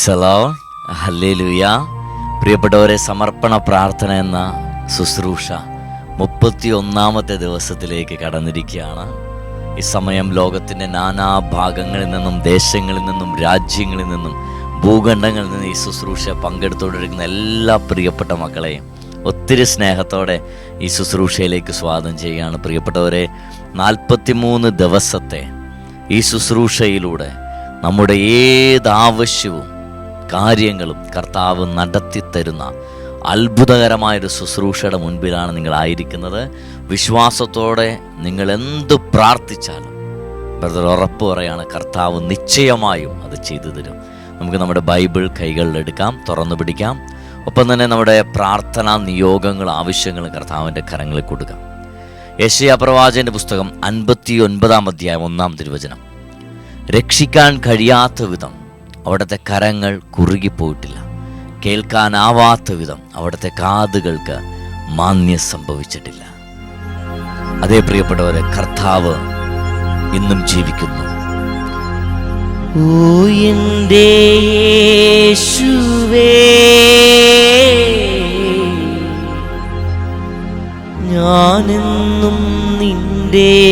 പ്രൈസലോ hallelujah പ്രിയപ്പെട്ടവരെ സമർപ്പണ പ്രാർത്ഥന എന്ന ശുശ്രൂഷ മുപ്പത്തി ഒന്നാമത്തെ ദിവസത്തിലേക്ക് കടന്നിരിക്കുകയാണ്. ഈ സമയം ലോകത്തിന്റെ ഭാഗങ്ങളിൽ നിന്നും ദേശങ്ങളിൽ നിന്നും രാജ്യങ്ങളിൽ നിന്നും ഭൂഖണ്ഡങ്ങളിൽ നിന്നും ഈ ശുശ്രൂഷ പങ്കെടുത്തുകൊണ്ടിരിക്കുന്ന എല്ലാ പ്രിയപ്പെട്ട മക്കളെയും ഒത്തിരി സ്നേഹത്തോടെ ഈ ശുശ്രൂഷയിലേക്ക് സ്വാഗതം ചെയ്യുകയാണ്. പ്രിയപ്പെട്ടവരെ നാൽപ്പത്തിമൂന്ന് ദിവസത്തെ ഈ ശുശ്രൂഷയിലൂടെ നമ്മുടെ ഏത് ആവശ്യവും കാര്യങ്ങളും കർത്താവ് നടത്തിത്തരുന്ന അത്ഭുതകരമായൊരു ശുശ്രൂഷയുടെ മുൻപിലാണ് നിങ്ങളായിരിക്കുന്നത് വിശ്വാസത്തോടെ നിങ്ങൾ എന്ത് പ്രാർത്ഥിച്ചാലും ബ്രദർ ഉറപ്പ് പറയാണ് കർത്താവ് നിശ്ചയമായും അത് ചെയ്തു തരും. നമുക്ക് നമ്മുടെ ബൈബിൾ കൈകളിലെടുക്കാം തുറന്നു പിടിക്കാം. ഒപ്പം തന്നെ നമ്മുടെ പ്രാർത്ഥനാ നിയോഗങ്ങൾ ആവശ്യങ്ങൾ കർത്താവിന്റെ കരങ്ങളിൽ കൊടുക്കാം. യേശയ പ്രവാചന്റെ പുസ്തകം അൻപത്തി ഒൻപതാം അധ്യായം ഒന്നാം തിരുവചനം. രക്ഷിക്കാൻ കഴിയാത്ത വിധം അവിടുത്തെ കരങ്ങൾ കുറുകിപ്പോയിട്ടില്ല. കേൾക്കാനാവാത്ത വിധം അവിടുത്തെ കാതുകൾക്ക് മാന്യം സംഭവിച്ചിട്ടില്ല. അതേ പ്രിയപ്പെട്ടവരെ കർത്താവ് ഇന്നും ജീവിക്കുന്നു. ഞാനെന്നും നിന്റേതല്ലേ?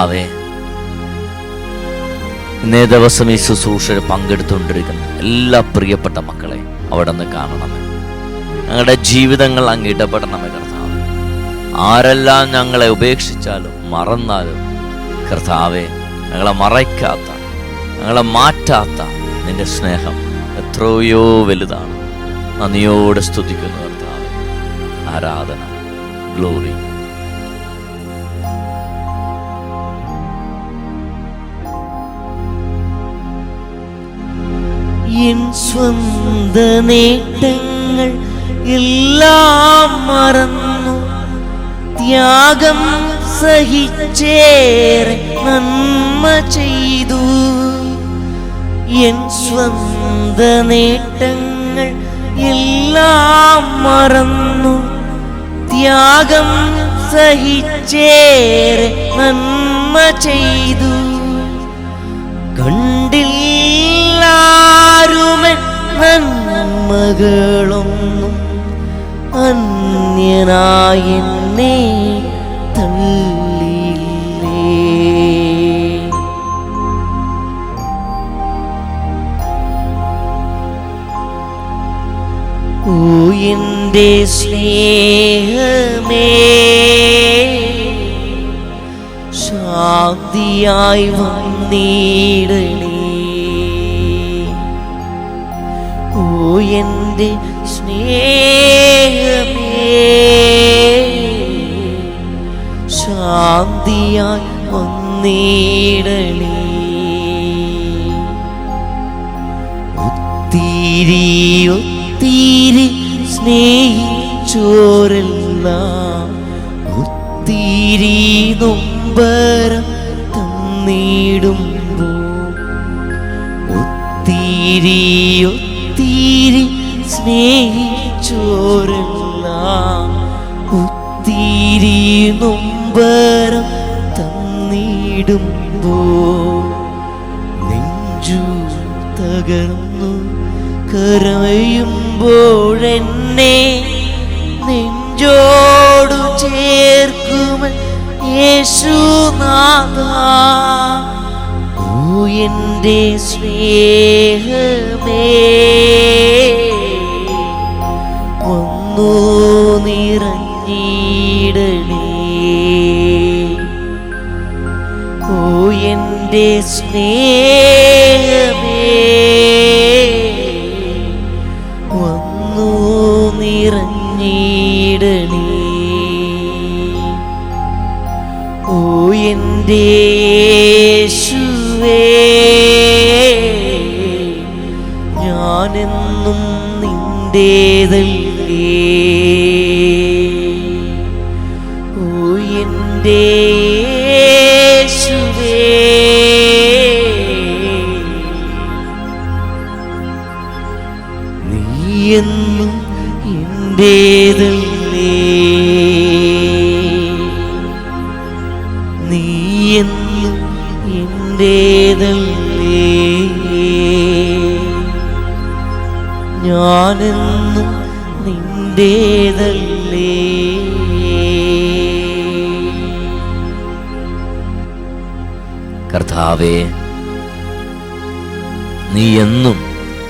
കർത്താവെ ഇന്നേ ദിവസം ഈ ശുശ്രൂഷയിൽ പങ്കെടുത്തുകൊണ്ടിരിക്കുന്ന എല്ലാ പ്രിയപ്പെട്ട മക്കളെ അവിടെ നിന്ന് കാണണമേ. ഞങ്ങളുടെ ജീവിതങ്ങൾ അങ്ങ് ഇടപെടണമേ കർത്താവ്. ആരെല്ലാം ഞങ്ങളെ ഉപേക്ഷിച്ചാലും മറന്നാലും കർത്താവെ ഞങ്ങളെ മറയ്ക്കാത്ത ഞങ്ങളെ മാറ്റാത്ത നിന്റെ സ്നേഹം എത്രയോ വലുതാണ്. നന്ദിയോടെ സ്തുതിക്കുന്നു കർത്താവ്. ആരാധന ഗ്ലോറി. എൻ സ്വന്ത നേട്ടങ്ങൾ എല്ലാം മറന്നു. ത്യാഗം സഹിച്ചേറെ നന്മ ചെയ്തു. എൻ സ്വന്ത നേട്ടങ്ങൾ എല്ലാം മറന്നു. ത്യാഗം സഹിച്ചേറെ നന്മ ചെയ്തു. കണ്ടില്ലാരുമൻ നന്മകളൊന്നും അന്യനായി എന്നെ തള്ളിയില്ലേ സ്നേഹമേ ശാന്തിയായി വന്നിടണേ എന്റെ സ്നേഹമേ. ശാന്തിയായി വന്നിടണേ. ഒത്തിരി ഒത്തിരി സ്നേഹിച്ചോരെല്ലാം ഒത്തിരി നൊമ്പരം യേശുനാഥ. ഓ എന്റെ സ്നേഹമേ. ഒന്നു നിറഞ്ഞിടണേ. ഓ എന്റെ സ്നേഹമേ. ഞാനെന്നും കർത്താവേ നീ എന്നും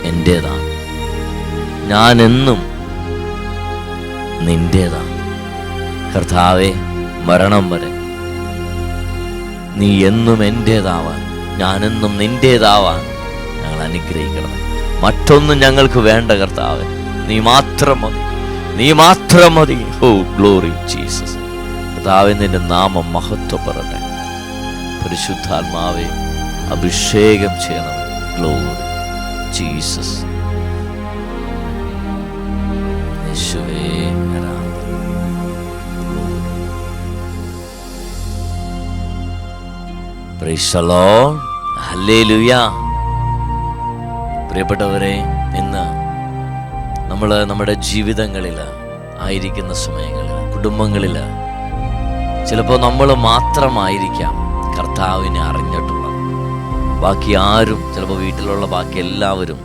എന്റേതാണ് ഞാൻ എന്നും നിന്റേതാണ്. കർത്താവെ മരണം വരെ നീ എന്നും എന്റേതാവാൻ ഞാനെന്നും നിന്റേതാവാൻ ഞങ്ങൾ അനുഗ്രഹിക്കണം മറ്റൊന്നും ഞങ്ങൾക്ക് വേണ്ട കർത്താവെ നീ മാത്രം മതി. നീ മാത്രം മതി. O glory Jesus. കർത്താവെ നിന്റെ നാമം മഹത്വപ്പെടട്ടെ. പരിശുദ്ധാത്മാവെ അഭിഷേകം ചെയ്യണം ഗ്ലോറി ജീസസ്. പ്രിയപ്പെട്ടവരെ ഇന്ന് നമ്മൾ നമ്മുടെ ജീവിതങ്ങളിൽ ആയിരിക്കുന്ന സമയങ്ങളിൽ കുടുംബങ്ങളിൽ ചിലപ്പോൾ നമ്മൾ മാത്രമായിരിക്കാം കർത്താവിനെ അറിഞ്ഞിട്ടുള്ളത്. ബാക്കി ആരും ചിലപ്പോൾ വീട്ടിലുള്ള ബാക്കി എല്ലാവരും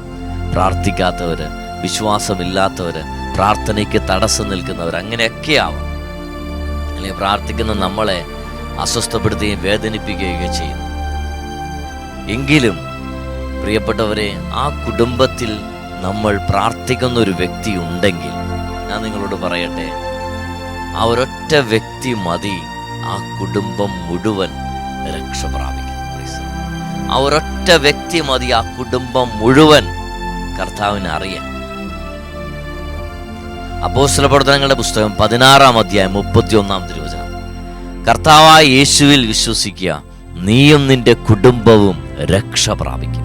പ്രാർത്ഥിക്കാത്തവർ വിശ്വാസമില്ലാത്തവർ പ്രാർത്ഥനയ്ക്ക് തടസ്സം നിൽക്കുന്നവർ അങ്ങനെയൊക്കെ ആവാം അല്ലെങ്കിൽ പ്രാർത്ഥിക്കുന്ന നമ്മളെ അസ്വസ്ഥപ്പെടുത്തുകയും വേദനിപ്പിക്കുകയൊക്കെ ചെയ്യുന്നു. എങ്കിലും പ്രിയപ്പെട്ടവരെ ആ കുടുംബത്തിൽ നമ്മൾ പ്രാർത്ഥിക്കുന്ന ഒരു വ്യക്തി ഉണ്ടെങ്കിൽ ഞാൻ നിങ്ങളോട് പറയട്ടെ ആ ഒരൊറ്റ വ്യക്തി മതി ആ കുടുംബം മുഴുവൻ രക്ഷ പ്രാപിക്കും. ആ ഒരൊറ്റ വ്യക്തി മതി ആ കുടുംബം മുഴുവൻ കർത്താവിനെ അറിയാൻ. അപ്പോസ്തല പ്രവർത്തനങ്ങളുടെ പുസ്തകം പതിനാറാം അധ്യായം മുപ്പത്തി ഒന്നാം തിരുവചനം. കർത്താവായ യേശുവിൽ വിശ്വസിക്കുക നീയും നിന്റെ കുടുംബവും രക്ഷ പ്രാപിക്കും.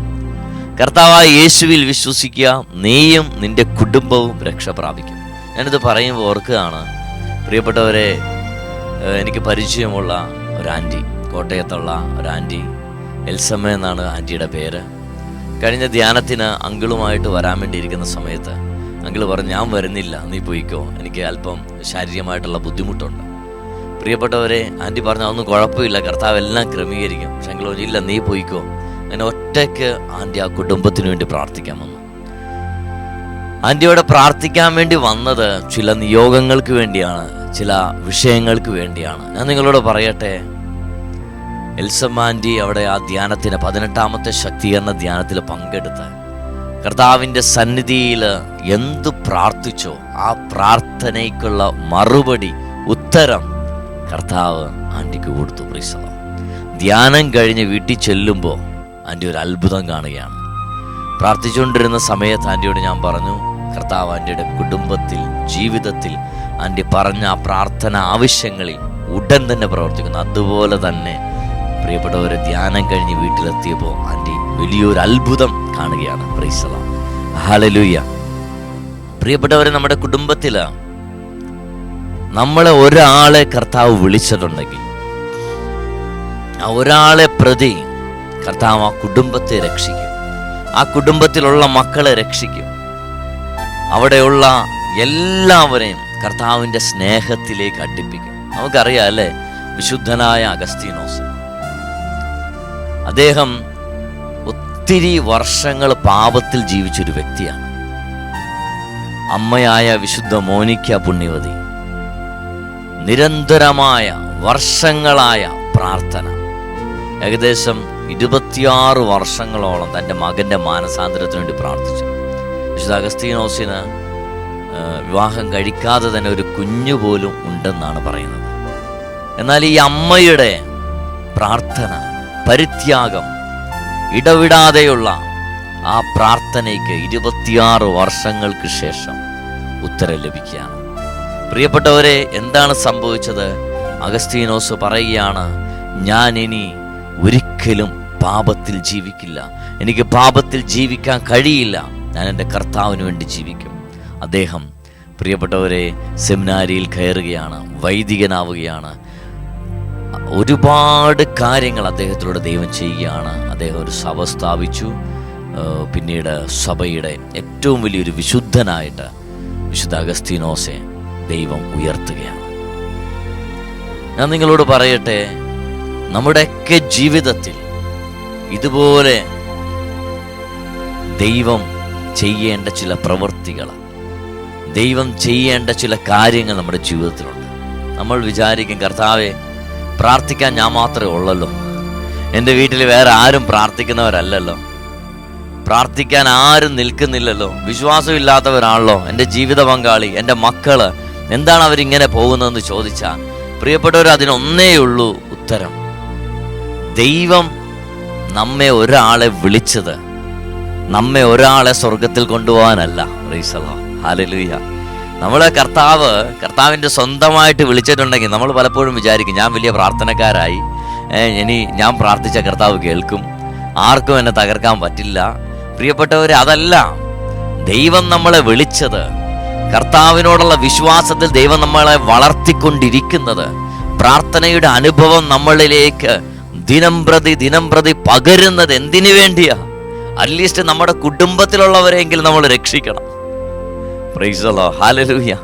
കർത്താവായ യേശുവിൽ വിശ്വസിക്കുക നീയും നിന്റെ കുടുംബവും രക്ഷ പ്രാപിക്കും. ഞാനിത് പറയുമ്പോൾ ഓർക്കുകയാണ് പ്രിയപ്പെട്ടവരെ എനിക്ക് പരിചയമുള്ള ഒരു കോട്ടയത്തുള്ള ഒരു എൽസമ്മ എന്നാണ് ആന്റിയുടെ പേര്. കഴിഞ്ഞ ധ്യാനത്തിന് അങ്കിളുമായിട്ട് വരാൻ വേണ്ടിയിരിക്കുന്ന സമയത്ത് അങ്കിൾ പറഞ്ഞു ഞാൻ വരുന്നില്ല നീ പോയിക്കോ. എനിക്ക് അല്പം ശാരീരികമായിട്ടുള്ള ബുദ്ധിമുട്ടുണ്ട്. പ്രിയപ്പെട്ടവരെ ആന്റി പറഞ്ഞു അതൊന്നും കുഴപ്പമില്ല കർത്താവ് എല്ലാം ക്രമീകരിക്കും. പക്ഷെ അങ്കിൾ ഇല്ല നീ പോയിക്കോ. അങ്ങനെ ഒറ്റയ്ക്ക് ആന്റി ആ കുടുംബത്തിന് വേണ്ടി പ്രാർത്ഥിക്കാൻ വന്നു. ആന്റിയോടെ പ്രാർത്ഥിക്കാൻ വേണ്ടി വന്നത് ചില നിയോഗങ്ങൾക്ക് വേണ്ടിയാണ് ചില വിഷയങ്ങൾക്ക് വേണ്ടിയാണ്. ഞാൻ നിങ്ങളോട് പറയട്ടെ എൽസമ്മ ആന്റി അവിടെ ആ ധ്യാനത്തിന് പതിനെട്ടാമത്തെ ശക്തീകരണ ധ്യാനത്തിൽ പങ്കെടുത്ത് കർത്താവിന്റെ സന്നിധിയിൽ എന്ത് പ്രാർത്ഥിച്ചോ ആ പ്രാർത്ഥനയ്ക്കുള്ള മറുപടി ഉത്തരം കർത്താവ് ആന്റിക്ക് കൊടുത്തു. പ്രീസല ധ്യാനം കഴിഞ്ഞ് വീട്ടിൽ ചെല്ലുമ്പോൾ ആന്റി ഒരു അത്ഭുതം കാണുകയാണ്. പ്രാർത്ഥിച്ചുകൊണ്ടിരുന്ന സമയത്ത് ആന്റിയോട് ഞാൻ പറഞ്ഞു കർത്താവ് ആന്റിയുടെ കുടുംബത്തിൽ ജീവിതത്തിൽ ആന്റി പറഞ്ഞ ആ പ്രാർത്ഥന ആവശ്യങ്ങളിൽ ഉടൻ തന്നെ പ്രവർത്തിക്കുന്നു. അതുപോലെ തന്നെ പ്രിയപ്പെട്ടവരെ ധ്യാനം കഴിഞ്ഞ് വീട്ടിലെത്തിയപ്പോൾ ആന്റി വലിയൊരു അത്ഭുതം കാണുകയാണ്. ഹാലലൂയ പ്രിയപ്പെട്ടവരെ നമ്മുടെ കുടുംബത്തിൽ നമ്മളെ ഒരാളെ കർത്താവ് വിളിച്ചിട്ടുണ്ടെങ്കിൽ ആ ഒരാളെ പ്രതി കർത്താവ് ആ കുടുംബത്തെ രക്ഷിക്കും. ആ കുടുംബത്തിലുള്ള മക്കളെ രക്ഷിക്കും. അവിടെയുള്ള എല്ലാവരെയും കർത്താവിന്റെ സ്നേഹത്തിലേക്ക് അടുപ്പിക്കും. നമുക്കറിയാം അല്ലേ? വിശുദ്ധനായ അഗസ്തീനോസ്. അദ്ദേഹം ഒത്തിരി വർഷങ്ങൾ പാപത്തിൽ ജീവിച്ചൊരു വ്യക്തിയാണ്. അമ്മയായ വിശുദ്ധ മോനിക്ക പുണ്യവതി. നിരന്തരമായ വർഷങ്ങളായ പ്രാർത്ഥന. ഏകദേശം ഇരുപത്തിയാറ് വർഷങ്ങളോളം തന്റെ മകന്റെ മാനസാന്തരത്തിന് വേണ്ടി പ്രാർത്ഥിച്ചു. വിശുദ്ധ അഗസ്തീനോസിന് വിവാഹം കഴിക്കാതെ തന്നെ ഒരു കുഞ്ഞു പോലും ഉണ്ടെന്നാണ് പറയുന്നത്. എന്നാൽ ഈ അമ്മയുടെ പ്രാർത്ഥന പരിത്യാഗം ഇടവിടാതെയുള്ള ആ പ്രാർത്ഥനയ്ക്ക് ഇരുപത്തിയാറ് വർഷങ്ങൾക്ക് ശേഷം ഉത്തരം ലഭിക്കുകയാണ്. പ്രിയപ്പെട്ടവരെ എന്താണ് സംഭവിച്ചത്? അഗസ്തീനോസ് പറയുകയാണ് ഞാൻ ഇനി ഒരിക്കലും പാപത്തിൽ ജീവിക്കില്ല. എനിക്ക് പാപത്തിൽ ജീവിക്കാൻ കഴിയില്ല. ഞാൻ എന്റെ കർത്താവിന് വേണ്ടി ജീവിക്കും. അദ്ദേഹം പ്രിയപ്പെട്ടവരെ സെമിനാരിയിൽ കയറുകയാണ് വൈദികനാവുകയാണ്. ഒരുപാട് കാര്യങ്ങൾ അദ്ദേഹത്തിലൂടെ ദൈവം ചെയ്യുകയാണ്. അദ്ദേഹം ഒരു സഭ സ്ഥാപിച്ചു. പിന്നീട് സഭയുടെ ഏറ്റവും വലിയൊരു വിശുദ്ധനായിട്ട് വിശുദ്ധ അഗസ്തീനോസെ ദൈവം ഉയർത്തുകയാണ്. ഞാൻ നിങ്ങളോട് പറയട്ടെ നമ്മുടെയൊക്കെ ജീവിതത്തിൽ ഇതുപോലെ ദൈവം ചെയ്യേണ്ട ചില പ്രവൃത്തികൾ ദൈവം ചെയ്യേണ്ട ചില കാര്യങ്ങൾ നമ്മുടെ ജീവിതത്തിലുണ്ട്. നമ്മൾ വിചാരിക്കും കർത്താവെ പ്രാർത്ഥിക്കാൻ ഞാൻ മാത്രമേ ഉള്ളല്ലോ. എന്റെ വീട്ടിൽ വേറെ ആരും പ്രാർത്ഥിക്കുന്നവരല്ലല്ലോ. പ്രാർത്ഥിക്കാൻ ആരും നിൽക്കുന്നില്ലല്ലോ. വിശ്വാസമില്ലാത്തവരാണല്ലോ. എന്റെ ജീവിത പങ്കാളി എന്റെ മക്കൾ എന്താണ് അവരിങ്ങനെ പോകുന്നതെന്ന് ചോദിച്ചാൽ പ്രിയപ്പെട്ടവർ അതിനൊന്നേ ഉള്ളൂ ഉത്തരം. ദൈവം നമ്മെ ഒരാളെ വിളിച്ചത് നമ്മെ ഒരാളെ സ്വർഗത്തിൽ കൊണ്ടുപോകാനല്ല. റീസലോ ഹാലലൂയ നമ്മളെ കർത്താവ് കർത്താവിന്റെ സ്വന്തമായിട്ട് വിളിച്ചിട്ടുണ്ടെങ്കിൽ നമ്മൾ പലപ്പോഴും വിചാരിക്കും ഞാൻ വലിയ പ്രാർത്ഥനക്കാരായി. ഇനി ഞാൻ പ്രാർത്ഥിച്ച കർത്താവ് കേൾക്കും. ആർക്കും എന്നെ തകർക്കാൻ പറ്റില്ല. പ്രിയപ്പെട്ടവരെ അതല്ല. ദൈവം നമ്മളെ വിളിച്ചത് കർത്താവിനോടുള്ള വിശ്വാസത്തിൽ ദൈവം നമ്മളെ വളർത്തിക്കൊണ്ടിരിക്കുന്നത് പ്രാർത്ഥനയുടെ അനുഭവം നമ്മളിലേക്ക് ദിനം പ്രതി ദിനം പ്രതി പകരുന്നത് എന്തിനു വേണ്ടിയാ? അറ്റ്ലീസ്റ്റ് നമ്മുടെ കുടുംബത്തിലുള്ളവരെങ്കിലും നമ്മൾ രക്ഷിക്കണം. ഹാലലൂയ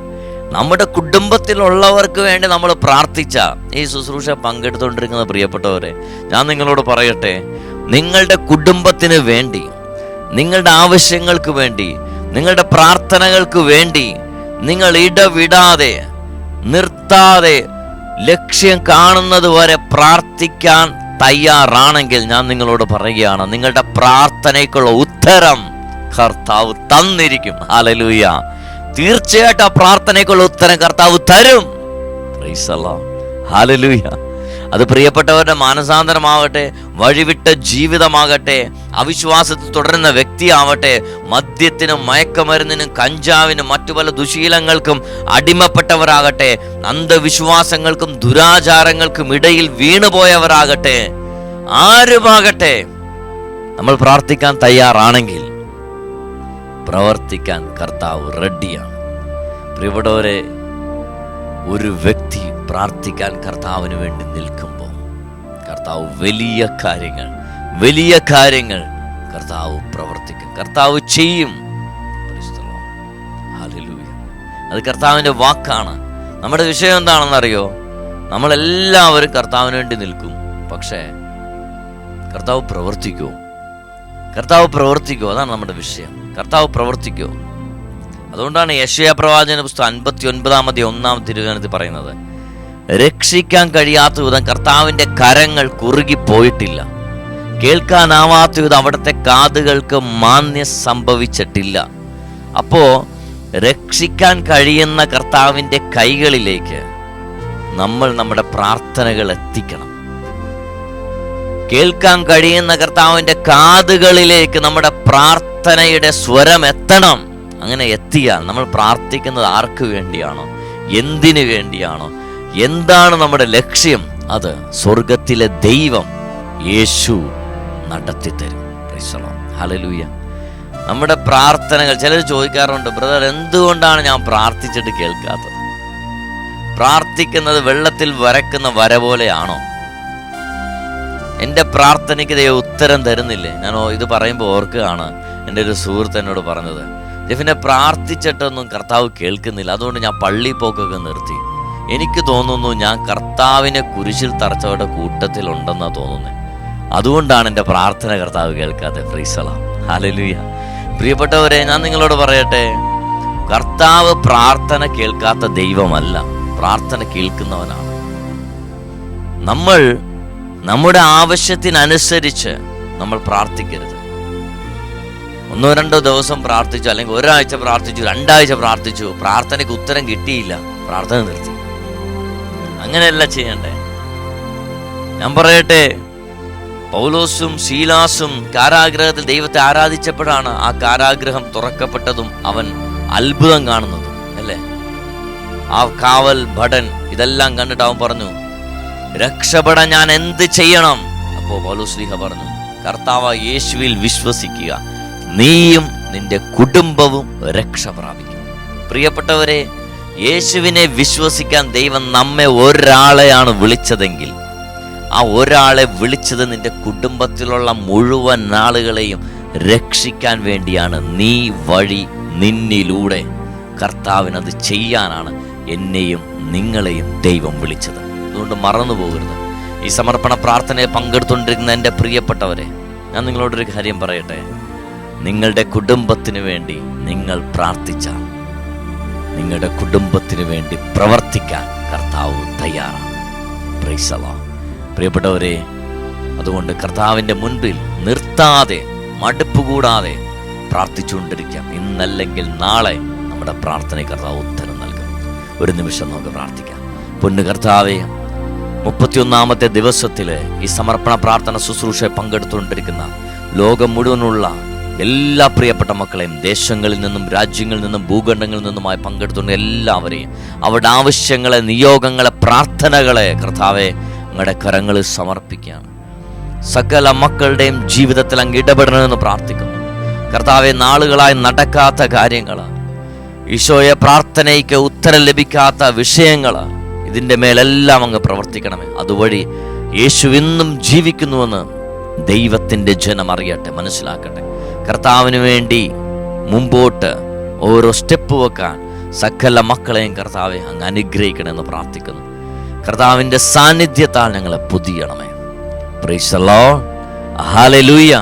നമ്മുടെ കുടുംബത്തിലുള്ളവർക്ക് വേണ്ടി നമ്മൾ പ്രാർത്ഥിച്ച. ഈ ശുശ്രൂഷ പങ്കെടുത്തുകൊണ്ടിരിക്കുന്ന പ്രിയപ്പെട്ടവരെ ഞാൻ നിങ്ങളോട് പറയട്ടെ. നിങ്ങളുടെ കുടുംബത്തിന് വേണ്ടി നിങ്ങളുടെ ആവശ്യങ്ങൾക്ക് വേണ്ടി നിങ്ങളുടെ പ്രാർത്ഥനകൾക്ക് വേണ്ടി നിങ്ങൾ ഇടവിടാതെ നിർത്താതെ ലക്ഷ്യം കാണുന്നത് വരെ പ്രാർത്ഥിക്കാൻ തയ്യാറാണെങ്കിൽ ഞാൻ നിങ്ങളോട് പറയുകയാണ് നിങ്ങളുടെ പ്രാർത്ഥനയ്ക്കുള്ള ഉത്തരം കർത്താവ് തന്നിരിക്കും. ഹാലലൂയ തീർച്ചയായിട്ടും ആ പ്രാർത്ഥനയ്ക്കുള്ള ഉത്തരം കർത്താവ് തരും. അത് പ്രിയപ്പെട്ടവരുടെ മാനസാന്തരമാവട്ടെ വഴിവിട്ട ജീവിതമാകട്ടെ അവിശ്വാസത്തിൽ തുടരുന്ന വ്യക്തിയാവട്ടെ മദ്യത്തിനും മയക്കമരുന്നിനും കഞ്ചാവിനും മറ്റു പല ദുശീലങ്ങൾക്കും അടിമപ്പെട്ടവരാകട്ടെ അന്ധവിശ്വാസങ്ങൾക്കും ദുരാചാരങ്ങൾക്കും ഇടയിൽ വീണുപോയവരാകട്ടെ ആരുമാകട്ടെ നമ്മൾ പ്രാർത്ഥിക്കാൻ തയ്യാറാണെങ്കിൽ പ്രവർത്തിക്കാൻ കർത്താവ് റെഡിയാണ്. പ്രിയപ്പെട്ടവരെ ഒരു വ്യക്തി പ്രാർത്ഥിക്കാൻ കർത്താവിന് വേണ്ടി നിൽക്കുമ്പോൾ കർത്താവ് വലിയ കാര്യങ്ങൾ വലിയ കാര്യങ്ങൾ കർത്താവ് പ്രവർത്തിക്കും. കർത്താവ് ചെയ്യും. അത് കർത്താവിന്റെ വാക്കാണ്. നമ്മുടെ വിഷയം എന്താണെന്നറിയോ? നമ്മളെല്ലാവരും കർത്താവിന് വേണ്ടി നിൽക്കും. പക്ഷേ കർത്താവ് പ്രവർത്തിക്കുമോ കർത്താവ് പ്രവർത്തിക്കുമോ അതാണ് നമ്മുടെ വിഷയം. കർത്താവ് പ്രവർത്തിക്കുമോ അതുകൊണ്ടാണ് യശയ പ്രവാചന പുസ്തകം അൻപത്തി ഒൻപതാമത്തെ ഒന്നാം തിരുവനന്തപുരത്ത് പറയുന്നത്. രക്ഷിക്കാൻ കഴിയാത്ത വിധം കർത്താവിന്റെ കരങ്ങൾ കുറുകിപ്പോയിട്ടില്ല കേൾക്കാനാവാത്ത വിധം അവിടുത്തെ കാതുകൾക്ക് മാന്യം സംഭവിച്ചിട്ടില്ല. അപ്പോ രക്ഷിക്കാൻ കഴിയുന്ന കർത്താവിന്റെ കൈകളിലേക്ക് നമ്മൾ നമ്മുടെ പ്രാർത്ഥനകൾ എത്തിക്കണം. കേൾക്കാൻ കഴിയുന്ന കർത്താവിന്റെ കാതുകളിലേക്ക് നമ്മുടെ പ്രാർത്ഥനയുടെ സ്വരം എത്തണം. അങ്ങനെ എത്തിയാൽ നമ്മൾ പ്രാർത്ഥിക്കുന്നത് ആർക്ക് വേണ്ടിയാണോ? എന്തിനു വേണ്ടിയാണോ? എന്താണ് നമ്മുടെ ലക്ഷ്യം? അത് സ്വർഗത്തിലെ ദൈവം യേശു നടത്തിത്തരും. ഹലലൂയ നമ്മുടെ പ്രാർത്ഥനകൾ ചിലർ ചോദിക്കാറുണ്ട് ബ്രദർ എന്തുകൊണ്ടാണ് ഞാൻ പ്രാർത്ഥിച്ചിട്ട് കേൾക്കാത്തത്? പ്രാർത്ഥിക്കുന്നത് വെള്ളത്തിൽ വരക്കുന്ന വര പോലെയാണോ? എന്റെ പ്രാർത്ഥനയ്ക്ക് ദൈവം ഉത്തരം തരുന്നില്ലേ? ഞാൻ ഇത് പറയുമ്പോൾ ഓർക്കുകയാണ് എന്റെ ഒരു സുഹൃത്ത് എന്നോട് പറഞ്ഞത്. ജെഫിനെ പ്രാർത്ഥിച്ചിട്ടൊന്നും കർത്താവ് കേൾക്കുന്നില്ല. അതുകൊണ്ട് ഞാൻ പള്ളി പോക്കൊക്കെ നിർത്തി. എനിക്ക് തോന്നുന്നു ഞാൻ കർത്താവിനെ കുരിശിൽ തറച്ചവരുടെ കൂട്ടത്തിലുണ്ടെന്നാണ് തോന്നുന്നത് അതുകൊണ്ടാണ് എന്റെ പ്രാർത്ഥന കർത്താവ് കേൾക്കാതെ ഫ്രീസള ഹാലലുയ പ്രിയപ്പെട്ടവരെ ഞാൻ നിങ്ങളോട് പറയട്ടെ കർത്താവ് പ്രാർത്ഥന കേൾക്കാത്ത ദൈവമല്ല പ്രാർത്ഥന കേൾക്കുന്നവനാണ്. നമ്മൾ നമ്മുടെ ആവശ്യത്തിനനുസരിച്ച് നമ്മൾ പ്രാർത്ഥിക്കരുത്. ഒന്നോ രണ്ടോ ദിവസം പ്രാർത്ഥിച്ചു അല്ലെങ്കിൽ ഒരാഴ്ച പ്രാർത്ഥിച്ചു രണ്ടാഴ്ച പ്രാർത്ഥിച്ചു പ്രാർത്ഥനയ്ക്ക് ഉത്തരം കിട്ടിയില്ല പ്രാർത്ഥന നിർത്തി. അങ്ങനെയല്ല ചെയ്യണ്ടേ. ഞാൻ പറയട്ടെ പൗലോസും ശീലാസും കാരാഗ്രഹത്തിൽ ദൈവത്തെ ആരാധിച്ചപ്പോഴാണ് ആ കാരാഗ്രഹം തുറക്കപ്പെട്ടതും അവൻ അത്ഭുതം കാണുന്നതും അല്ലേ? ആ കാവൽ ഭടൻ ഇതെല്ലാം കണ്ടിട്ട് അവൻ പറഞ്ഞു രക്ഷപ്പെടാൻ ഞാൻ എന്ത് ചെയ്യണം? അപ്പോ പൗലോസ്ലിഹ പറഞ്ഞു കർത്താവ് യേശുവിൽ വിശ്വസിക്കുക. നീയും നിന്റെ കുടുംബവും രക്ഷ പ്രാപിക്കും. പ്രിയപ്പെട്ടവരെ യേശുവിനെ വിശ്വസിക്കാൻ ദൈവം നമ്മെ ഒരാളെയാണ് വിളിച്ചതെങ്കിൽ ആ ഒരാളെ വിളിച്ചത് നിന്റെ കുടുംബത്തിലുള്ള മുഴുവൻ ആളുകളെയും രക്ഷിക്കാൻ വേണ്ടിയാണ്. നീ വഴി നിന്നിലൂടെ കർത്താവിനത് ചെയ്യാനാണ് എന്നെയും നിങ്ങളെയും ദൈവം വിളിച്ചത്. അതുകൊണ്ട് മറന്നു പോകരുത്. ഈ സമർപ്പണ പ്രാർത്ഥനയെ പങ്കെടുത്തുകൊണ്ടിരിക്കുന്ന എന്റെ പ്രിയപ്പെട്ടവരെ ഞാൻ നിങ്ങളോടൊരു കാര്യം പറയട്ടെ? നിങ്ങളുടെ കുടുംബത്തിന് വേണ്ടി നിങ്ങൾ പ്രാർത്ഥിച്ചാൽ നിങ്ങളുടെ കുടുംബത്തിന് വേണ്ടി പ്രവർത്തിക്കാൻ കർത്താവ് തയ്യാറാണ്. പ്രൈസവ പ്രിയപ്പെട്ടവരെ അതുകൊണ്ട് കർത്താവിന്റെ മുൻപിൽ നിർത്താതെ മടുപ്പ് കൂടാതെ പ്രാർത്ഥിച്ചുകൊണ്ടിരിക്കാം. ഇന്നല്ലെങ്കിൽ നാളെ നമ്മുടെ പ്രാർത്ഥന കർത്താവ് ഉത്തരം നൽകും. ഒരു നിമിഷം നമുക്ക് പ്രാർത്ഥിക്കാം. പൊന്നു കർത്താവെ മുപ്പത്തിയൊന്നാമത്തെ ദിവസത്തിൽ ഈ സമർപ്പണ പ്രാർത്ഥന ശുശ്രൂഷ പങ്കെടുത്തുകൊണ്ടിരിക്കുന്ന ലോകം മുഴുവനുള്ള എല്ലാ പ്രിയപ്പെട്ട മക്കളെയും ദേശങ്ങളിൽ നിന്നും രാജ്യങ്ങളിൽ നിന്നും ഭൂഖണ്ഡങ്ങളിൽ നിന്നുമായി പങ്കെടുത്തുകൊണ്ട് എല്ലാവരെയും അവരുടെ ആവശ്യങ്ങളെ നിയോഗങ്ങളെ പ്രാർത്ഥനകളെ കർത്താവെ അങ്ങയുടെ കരങ്ങളിൽ സമർപ്പിക്കുകയാണ്. സകല മക്കളുടെയും ജീവിതത്തിൽ അങ്ങ് ഇടപെടണമെന്ന് പ്രാർത്ഥിക്കുന്നു. കർത്താവെ നാളുകളായി നടക്കാത്ത കാര്യങ്ങൾ ഈശോയെ പ്രാർത്ഥനയ്ക്ക് ഉത്തരം ലഭിക്കാത്ത വിഷയങ്ങൾ ഇതിന്റെ മേലെല്ലാം അങ്ങ് പ്രവർത്തിക്കണമേ. അതുവഴി യേശു ഇന്നും ജീവിക്കുന്നുവെന്ന് ദൈവത്തിന്റെ ജനം അറിയട്ടെ മനസ്സിലാക്കട്ടെ. കർത്താവിന് വേണ്ടി മുമ്പോട്ട് ഓരോ സ്റ്റെപ്പ് വെക്കാൻ സകല മക്കളെയും കർത്താവെ അങ്ങ് അനുഗ്രഹിക്കണമെന്ന് പ്രാർത്ഥിക്കുന്നു. കർത്താവിന്റെ സാന്നിധ്യത്താൽ ഞങ്ങളെ പുതിയണമേ. പ്രീശല്ലോ ഹാലലൂയ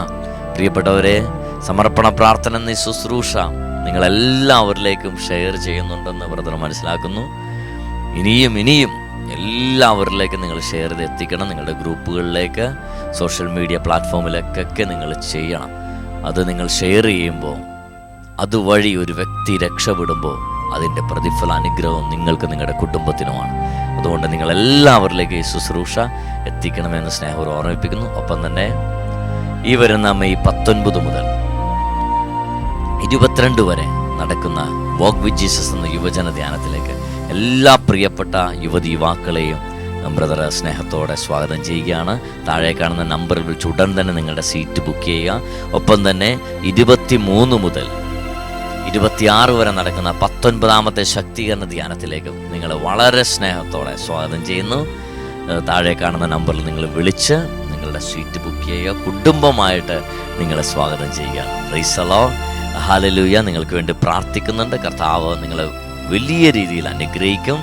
പ്രിയപ്പെട്ടവരെ സമർപ്പണ പ്രാർത്ഥന നീ ശുശ്രൂഷ നിങ്ങളെല്ലാവരിലേക്കും ഷെയർ ചെയ്യുന്നുണ്ടെന്ന് ബ്രദർ മനസ്സിലാക്കുന്നു. ഇനിയും ഇനിയും എല്ലാവരിലേക്കും നിങ്ങൾ ഷെയർ ചെയ്ത് എത്തിക്കണം. നിങ്ങളുടെ ഗ്രൂപ്പുകളിലേക്ക് സോഷ്യൽ മീഡിയ പ്ലാറ്റ്ഫോമിലേക്കൊക്കെ നിങ്ങൾ ചെയ്യണം. അത് നിങ്ങൾ ഷെയർ ചെയ്യുമ്പോൾ അതുവഴി ഒരു വ്യക്തി രക്ഷപ്പെടുമ്പോൾ അതിന്റെ പ്രതിഫല അനുഗ്രഹം നിങ്ങൾക്ക് നിങ്ങളുടെ കുടുംബത്തിനുമാണ്. അതുകൊണ്ട് നിങ്ങൾ എല്ലാവരിലേക്കും ഈ ശുശ്രൂഷ എത്തിക്കണമെന്ന് സ്നേഹം ഓർമ്മിപ്പിക്കുന്നു. ഒപ്പം തന്നെ ഈ വരുന്ന മെയ് പത്തൊൻപത് മുതൽ ഇരുപത്തിരണ്ട് വരെ നടക്കുന്ന വോക്ക് വിത്ത് ജീസസ് എന്ന യുവജന ധ്യാനത്തിലേക്ക് എല്ലാ പ്രിയപ്പെട്ട യുവതി യുവാക്കളെയും ബ്രദർ സ്നേഹത്തോടെ സ്വാഗതം ചെയ്യുകയാണ്. താഴെ കാണുന്ന നമ്പറിൽ വിളിച്ച് ഉടൻ തന്നെ നിങ്ങളുടെ സീറ്റ് ബുക്ക് ചെയ്യുക. ഒപ്പം തന്നെ ഇരുപത്തി മൂന്ന് മുതൽ ഇരുപത്തിയാറ് വരെ നടക്കുന്ന പത്തൊൻപതാമത്തെ ശക്തീകരണ ധ്യാനത്തിലേക്ക് നിങ്ങൾ വളരെ സ്നേഹത്തോടെ സ്വാഗതം ചെയ്യുന്നു. താഴെ കാണുന്ന നമ്പറിൽ നിങ്ങൾ വിളിച്ച് നിങ്ങളുടെ സീറ്റ് ബുക്ക് ചെയ്യുക. കുടുംബമായിട്ട് നിങ്ങളെ സ്വാഗതം ചെയ്യുക. റൈസലോ ഹാലലൂയ നിങ്ങൾക്ക് വേണ്ടി പ്രാർത്ഥിക്കുന്നുണ്ട്. കർത്താവ് നിങ്ങളെ വലിയ രീതിയിൽ അനുഗ്രഹിക്കും.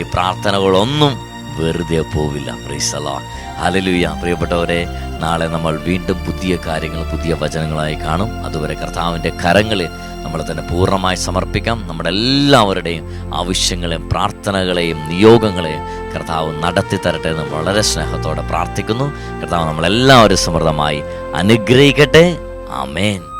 ഈ പ്രാർത്ഥനകളൊന്നും വെറുതെ പോവില്ല. റൈസലോ ഹാലലൂയ പ്രിയപ്പെട്ടവരെ നാളെ നമ്മൾ വീണ്ടും പുതിയ കാര്യങ്ങൾ പുതിയ വചനങ്ങളായി കാണും. അതുവരെ കർത്താവിന്റെ കരങ്ങളിൽ നമ്മൾ തന്നെ പൂർണമായി സമർപ്പിക്കാം. നമ്മുടെ എല്ലാവരുടെയും ആവശ്യങ്ങളെയും പ്രാർത്ഥനകളെയും നിയോഗങ്ങളെയും കർത്താവ് നടത്തി തരട്ടെ എന്ന് വളരെ സ്നേഹത്തോടെ പ്രാർത്ഥിക്കുന്നു. കർത്താവ് നമ്മളെല്ലാവരും സമൃദ്ധമായി അനുഗ്രഹിക്കട്ടെ. ആമേൻ.